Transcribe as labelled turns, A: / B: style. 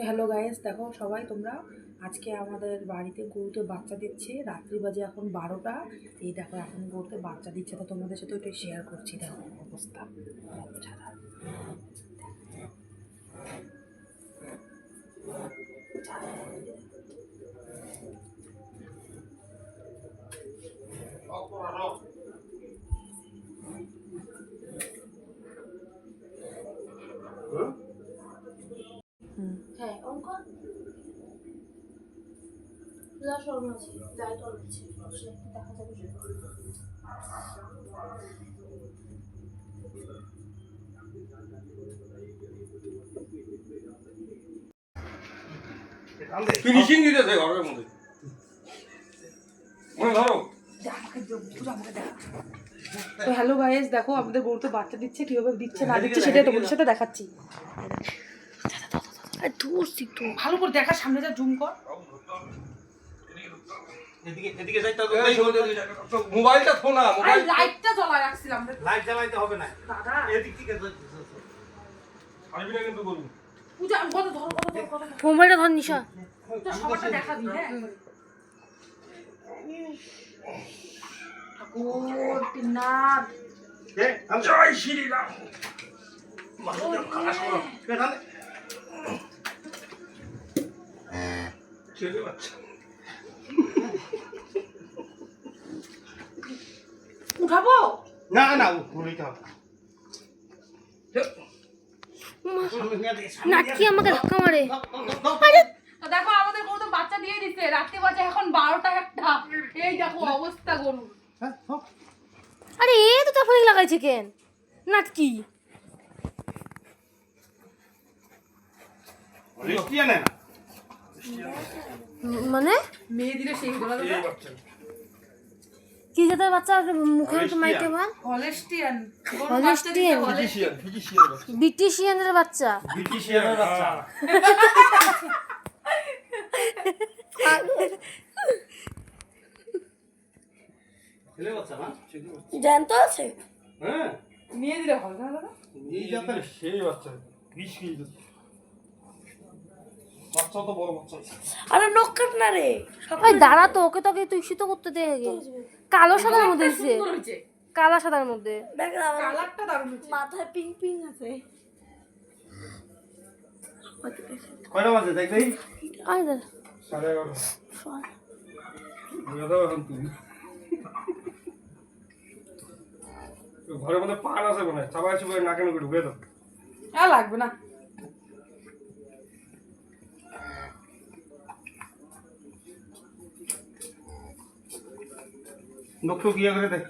A: তো hello guys দেখো সবাই তোমরা, আজকে আমাদের বাড়িতে গরুতে বাচ্চা দিচ্ছে, রাত্রি বাজে এখন বারোটা, এই দেখো এখন গরুতে বাচ্চা দিচ্ছে, তো তোমাদের সাথে ওইটা শেয়ার করছি, দেখো অবস্থা।
B: হ্যাঁ অঙ্ক যা আছে লাইট অন আছে দেখা যাবে
C: ফিনিশিং দিতেছে ঘরের মধ্যে। মনে ধরো।
A: তো হ্যালো গাইস দেখো আমাদের গরুতে বাচ্চা দিচ্ছে কীভাবে দিচ্ছে না দিচ্ছে সেটাই তোমাদের সাথে দেখাচ্ছি।
B: ধরছি তো
A: ভালো করে দেখার সামনে যা জুম কর।
C: মোবাইলটা মোবাইল
A: লাইটটা জ্বলা রাখছিলাম
D: লাইট জ্বালাইতে হবে না।
A: দাদা।
D: এদিক থেকে
C: পারবি না কিন্তু করবি
A: পূজা কত ধর কত।
B: মোবাইলটা নিশা।
A: তো সবারটা দেখা দিই হ্যাঁ? ঠাকুর?
C: ছেলে বাচ্চা
A: উঠাবো?
D: না না ঘুরিতে হবে
B: নাটকি আমাকে ধাক্কা মারে।
A: দেখো আমাদের গরু তো বাচ্চা দিয়ে দিচ্ছে রাত্রি বাজে এখন বারোটা একটা। এই দেখো অবস্থা গরু
D: হ্যাঁ,
B: আরে এ তো তারপরে লাগাইছে কেন? নাটকি
D: না।
B: মানে?
A: মেয়ে দিলে সেই গলা
C: এই বাচ্চা
B: কি জাতের বাচ্চা? মুখে একটু মাইকে বল।
A: হলেস্টিয়ান
B: হলিস্টিয়ান ব্রিটিশিয়ানের বাচ্চা।
D: ব্রিটিশিয়ানের বাচ্চা। ছেলে বাচ্চা না?
B: জ্যান্ত আছে?
D: হ্যাঁ।
A: মেয়ে দিলে ভালো না দাদা।
D: এই জাতের
C: সেই বাচ্চা। বিশ কেজি বাচ্চা তো বড় বাচ্চা
B: আরে নখ কাট না রে। ওই দাঁড়া তো ওকে তোকে তুই করতে দে আগে। কালো সাদার মধ্যে দিছে। কালা সাদার মধ্যে।
A: কালারটা দারুণ হয়েছে।
B: মাথায় পিঙ্ক পিঙ্ক আছে।
D: কয়টা বাজে? দেখ দেখি।
B: আরে দাঁড়া
C: সাড়ে এগারো এখন তুমি ঘরের মধ্যে আছে মনে হয়। চাবাই চুবাই নাকে নাকে ঢুকে দাও।
A: লাগবে না।
D: নখ গিয়ে করে দেখ